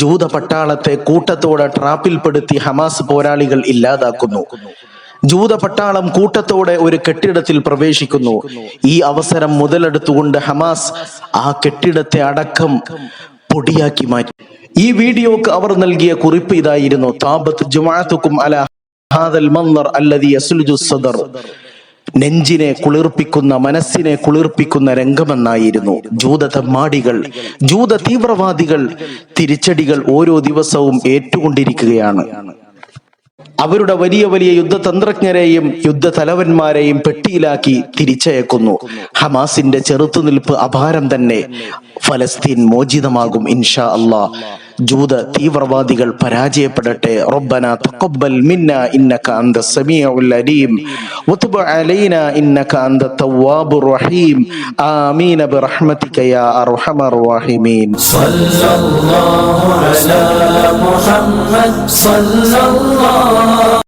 ജൂത പട്ടാളത്തെ കൂട്ടത്തോടെ ട്രാപ്പിൽപ്പെടുത്തി ഹമാസ് പോരാളികൾ ഇല്ലാതാക്കുന്നു. ജൂത പട്ടാളം കൂട്ടത്തോടെ ഒരു കെട്ടിടത്തിൽ പ്രവേശിക്കുന്നു. ഈ അവസരം മുതലെടുത്തുകൊണ്ട് ഹമാസ് ആ കെട്ടിടത്തെ അടക്കം പൊടിയാക്കി മാറ്റി. ഈ വീഡിയോക്ക് അവർ നൽകിയ കുറിപ്പ് ഇതായിരുന്നു. താബത്ത് ജുമാത്തുക്കും അല ഹാദൽ മന്ദർ യസ്ലുജു സദർ. നെഞ്ചിനെ കുളിർപ്പിക്കുന്ന മനസ്സിനെ കുളിർപ്പിക്കുന്ന രംഗമെന്നായിരുന്നു. ജൂത തമ്മാടികൾ ജൂത തീവ്രവാദികൾ തിരിച്ചടികൾ ഓരോ ദിവസവും ഏറ്റുകൊണ്ടിരിക്കുകയാണ്. അവരുടെ വലിയ വലിയ യുദ്ധതന്ത്രജ്ഞരെയും യുദ്ധ തലവന്മാരെയും പെട്ടിയിലാക്കി തിരിച്ചയക്കുന്നു. ഹമാസിന്റെ ചെറുത്തുനിൽപ്പ് അപാരം തന്നെ. ഫലസ്തീൻ മോചിതമാകും ഇൻഷാ അല്ലാ ജൂത തീവ്രവാദികൾ പരാജയപ്പെടട്ടെ. റബ്ബന തഖബ്ബൽ മിന്ന ഇന്നക അന്ത സമീഉൽ അലീം. വതുബ് അലൈന ഇന്നക അന്ത തവ്വാബുർ റഹീം. ആമീൻ ബിറഹ്മതിക യാ അർഹമർ റഹീമീൻ. സല്ലല്ലാഹു അലാ മുഹമ്മദ് സല്ലല്ലാഹു